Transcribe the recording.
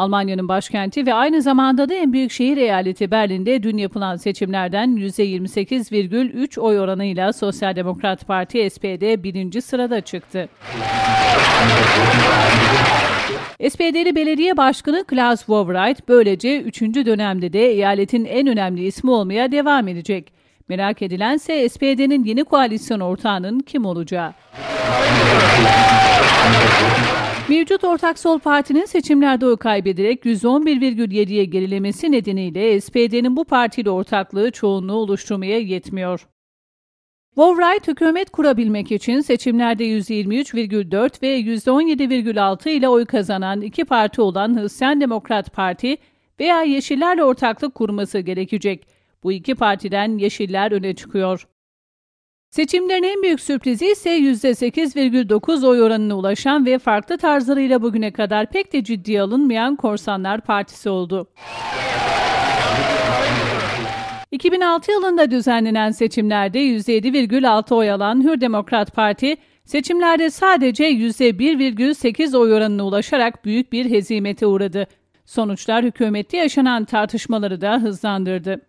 Almanya'nın başkenti ve aynı zamanda da en büyük şehir eyaleti Berlin'de dün yapılan seçimlerden %28,3 oy oranıyla Sosyal Demokrat Parti SPD birinci sırada çıktı. SPD'li belediye başkanı Klaus Wowereit böylece 3. dönemde de eyaletin en önemli ismi olmaya devam edecek. Merak edilense SPD'nin yeni koalisyon ortağının kim olacağı. Mevcut Ortak Sol Parti'nin seçimlerde oy kaybederek %11,7'ye gerilemesi nedeniyle SPD'nin bu partiyle ortaklığı çoğunluğu oluşturmaya yetmiyor. Wowright hükümet kurabilmek için seçimlerde %23,4 ve %17,6 ile oy kazanan iki parti olan Hristiyan Demokrat Parti veya Yeşillerle ortaklık kurması gerekecek. Bu iki partiden Yeşiller öne çıkıyor. Seçimlerin en büyük sürprizi ise %8,9 oy oranına ulaşan ve farklı tarzlarıyla bugüne kadar pek de ciddiye alınmayan Korsanlar Partisi oldu. 2006 yılında düzenlenen seçimlerde %7,6 oy alan Hür Demokrat Parti, seçimlerde sadece %1,8 oy oranına ulaşarak büyük bir hezimete uğradı. Sonuçlar hükümette yaşanan tartışmaları da hızlandırdı.